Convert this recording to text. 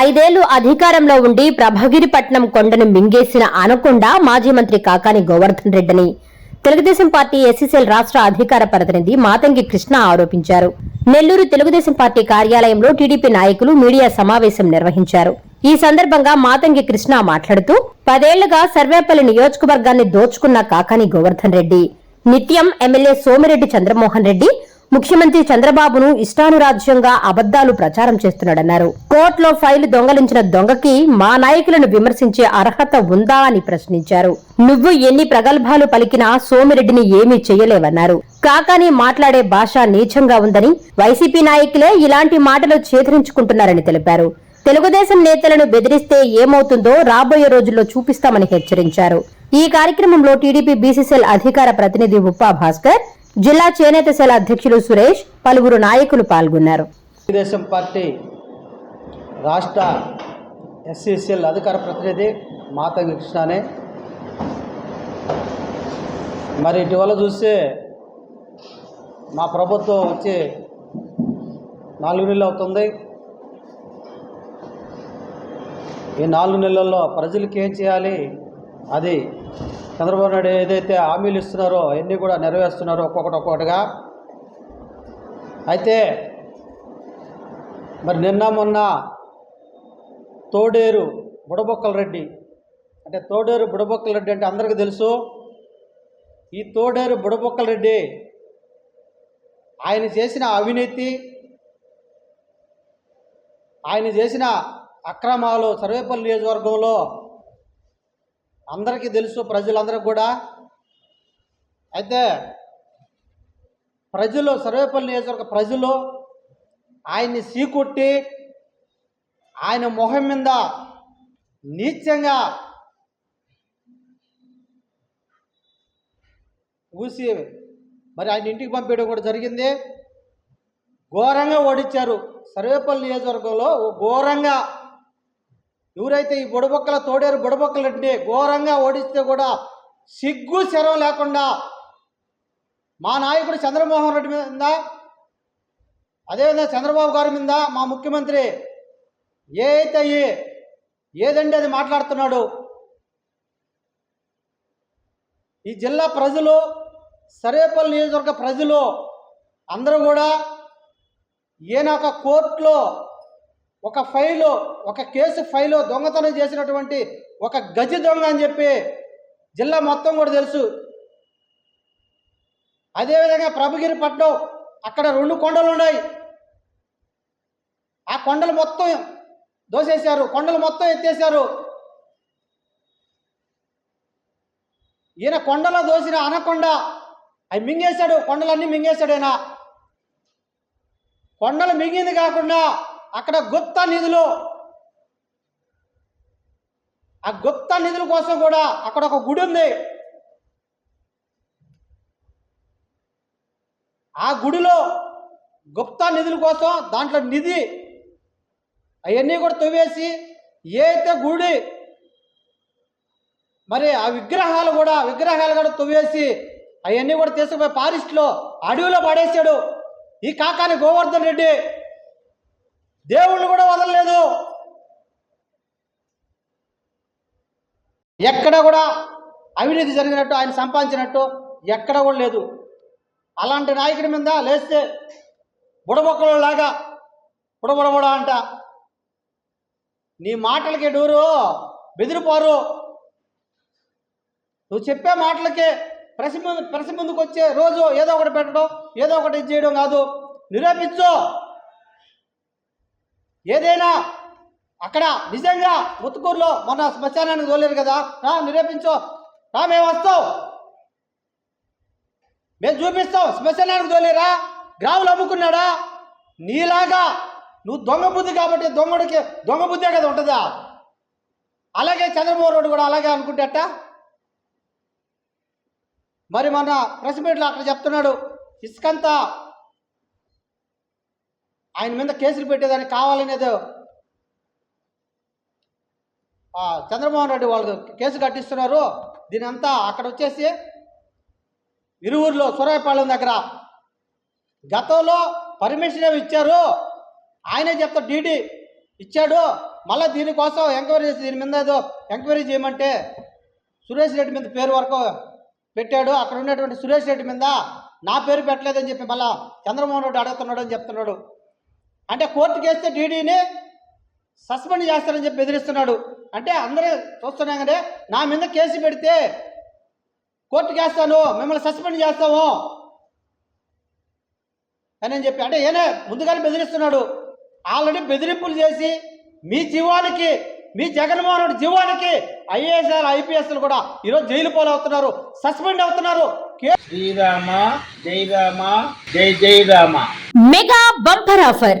ఐదేళ్ళు అధికారంలో ఉండి ప్రభగిరిపట్నం కొండను మింగేసిన అనకొండ మాజీ మంత్రి కాకాని గోవర్ధన్ రెడ్డిని తెలుగుదేశం పార్టీ ఎస్సీసీఎల్ రాష్ట్ర అధికార ప్రతినిధి మాతంగి కృష్ణ ఆరోపించారు. నెల్లూరు తెలుగుదేశం పార్టీ కార్యాలయంలో టీడీపీ నాయకులు మీడియా సమావేశం నిర్వహించారు. ఈ సందర్భంగా మాతంగి కృష్ణ మాట్లాడుతూ పదేళ్ళుగా సర్వేపల్లి నియోజకవర్గాన్ని దోచుకున్న కాకాని గోవర్ధన్ రెడ్డి నిత్యం ఎమ్మెల్యే సోమిరెడ్డి చంద్రమోహన్ రెడ్డి ముఖ్యమంత్రి చంద్రబాబును ఇష్టానురాజ్యంగా అబద్దాలు ప్రచారం చేస్తున్నాడన్నారు. కోర్టులో ఫైలు దొంగలించిన దొంగకి మా నాయకులను విమర్శించే అర్హత ఉందా అని ప్రశ్నించారు. నువ్వు ఎన్ని ప్రగల్భాలు పలికినా సోమిరెడ్డిని ఏమీ చేయలేవన్నారు. కాకాని మాట్లాడే భాష నీచంగా ఉందని వైసీపీ నాయకులే ఇలాంటి మాటలు చేదరించుకుంటున్నారని తెలిపారు. తెలుగుదేశం నేతలను బెదిరిస్తే ఏమవుతుందో రాబోయే రోజుల్లో చూపిస్తామని హెచ్చరించారు. ఈ కార్యక్రమంలో టీడీపీ బీసీసీఎల్ అధికార ప్రతినిధి ఉప్పా భాస్కర్ జిల్లా చేనేత శాల అధ్యక్షులు సురేష్ పలువురు నాయకులు పాల్గొన్నారు. తెలుగుదేశం పార్టీ రాష్ట్ర ఎస్సీసీఎల్ అధికార ప్రతినిధి మాతంగి కృష్ణనే. మరి ఇటీవల చూస్తే మా ప్రభుత్వం వచ్చి నాలుగు నెలలు అవుతుంది. ఈ నాలుగు నెలల్లో ప్రజలకు ఏం చేయాలి? అది చంద్రబాబు నాయుడు ఏదైతే హామీలు ఇస్తున్నారో అవన్నీ కూడా నెరవేరుస్తున్నారో ఒక్కొక్కటి ఒక్కొక్కటిగా. అయితే మరి నిన్న మొన్న తోడేరు బుడబొక్కల రెడ్డి అంటే తోడేరు బుడబొక్కల రెడ్డి అంటే అందరికీ తెలుసు. ఈ తోడేరు బుడబొక్కల రెడ్డి ఆయన చేసిన అవినీతి ఆయన చేసిన అక్రమాలు సర్వేపల్లి నియోజకవర్గంలో అందరికీ తెలుసు ప్రజలందరికీ కూడా. అయితే ప్రజలు సర్వేపల్లి నియోజకవర్గ ప్రజలు ఆయన్ని సీకొట్టి ఆయన మొహం మీద నీచంగా ఊసి మరి ఆయన ఇంటికి పంపించడం కూడా జరిగింది. ఘోరంగా ఓడించారు సర్వేపల్లి నియోజకవర్గంలో ఘోరంగా ఎవరైతే ఈ బుడబొక్కల తోడేరు బుడబొక్కలంటే ఘోరంగా ఓడిస్తే కూడా సిగ్గు శరం లేకుండా మా నాయకుడు చంద్రమోహన్ రెడ్డి మీద అదేవిధంగా చంద్రబాబు గారి మీద మా ముఖ్యమంత్రి ఏ అయితే అయ్యి ఏదండి అది మాట్లాడుతున్నాడు? ఈ జిల్లా ప్రజలు సరేపల్లి నియోజకవర్గ ప్రజలు అందరూ కూడా ఈయన ఒక కోర్టులో ఒక ఫైలు ఒక కేసు ఫైలు దొంగతనం చేసినటువంటి ఒక గజి దొంగ అని చెప్పి జిల్లా మొత్తం కూడా తెలుసు. అదేవిధంగా ప్రభుగిరి పట్నం అక్కడ రెండు కొండలు ఉన్నాయి. ఆ కొండలు మొత్తం దోసేశారు కొండలు మొత్తం ఎత్తేశారు. ఈయన కొండలో దోసిన అనకొండ అవి మింగేశాడు కొండలన్నీ మింగేశాడు ఆయన కొండలు మింగింది కాకుండా అక్కడ గుప్త నిధులు. ఆ గుప్త నిధుల కోసం కూడా అక్కడ ఒక గుడి ఉంది. ఆ గుడిలో గుప్తా నిధుల కోసం దాంట్లో నిధి అవన్నీ కూడా తవ్వేసి ఏ అయితే గుడి మరి ఆ విగ్రహాలు కూడా విగ్రహాలు కూడా తవ్వేసి అవన్నీ కూడా తీసుకుపోయి ఫారెస్ట్లో అడవిలో పడేశాడు ఈ కాకాని గోవర్ధన్ రెడ్డి దేవుళ్ళు కూడా వదలలేదు. ఎక్కడ కూడా అవినీతి జరిగినట్టు ఆయన సంపాదించినట్టు ఎక్కడ కూడా లేదు. అలాంటి నాయకుడి మీద లేస్తే బుడబొక్కలు లాగా బుడబుడబుడ అంట. నీ మాటలకి డూరు బెదిరిపోరు. నువ్వు చెప్పే మాటలకే ప్రసి ముందు ప్రసి ముందుకు వచ్చే రోజు ఏదో ఒకటి పెట్టడం ఏదో ఒకటి చేయడం కాదు. నిరూపించు. ఏదైనా అక్కడ నిజంగా ముత్తుకూరులో మన శ్మశానానికి తోలేరు కదా? రా నిరూపించో. రా మేము వస్తాం. మేము చూపిస్తాం. శ్మశానానికి తోలేరా? గ్రాములు అమ్ముకున్నాడా? నీలాగా నువ్వు దొంగ బుద్ధి కాబట్టి దొంగడికి దొంగ బుద్ధే కదా ఉంటుందా? అలాగే చంద్రబాబు రోడ్డు కూడా అలాగే అనుకుంటేట మరి మన ప్రెస్ మీట్లో అక్కడ చెప్తున్నాడు ఇసుకంతా ఆయన మీద కేసులు పెట్టేదానికి కావాలనేది చంద్రమోహన్ రెడ్డి వాళ్ళు కేసు కట్టిస్తున్నారు. దీని అంతా అక్కడ వచ్చేసి ఇరువురులో సూరాయపాలెం దగ్గర గతంలో పర్మిషన్ ఏమి ఇచ్చారు? ఆయనే చెప్తా డీడీ ఇచ్చాడు. మళ్ళీ దీనికోసం ఎంక్వైరీ చేసి దీని మీద ఏదో ఎంక్వైరీ చేయమంటే సురేష్ రెడ్డి మీద పేరు వరకు పెట్టాడు. అక్కడ ఉన్నటువంటి సురేష్ రెడ్డి మీద నా పేరు పెట్టలేదని చెప్పి మళ్ళా చంద్రమోహన్ రెడ్డి అడుగుతున్నాడు అని చెప్తున్నాడు. అంటే కోర్టుకి వేస్తే డీడీని సస్పెండ్ చేస్తారని చెప్పి బెదిరిస్తున్నాడు. అంటే అందరూ చూస్తున్నాం కదా నా మీద కేసు పెడితే కోర్టుకి వేస్తాను మిమ్మల్ని సస్పెండ్ చేస్తాము అని చెప్పి అంటే ఏనే ముందుగానే బెదిరిస్తున్నాడు. ఆల్రెడీ బెదిరింపులు చేసి మీ జీవానికి మీ జగన్మోహన్ రెడ్డి జీవానికి ఐఏఎస్ఆర్ ఐపీఎస్లు కూడా ఈరోజు జైలు పాలవుతున్నారు సస్పెండ్ అవుతున్నారు. శ్రీరామ జై రామ జై జై Rama. Mega bumper offer.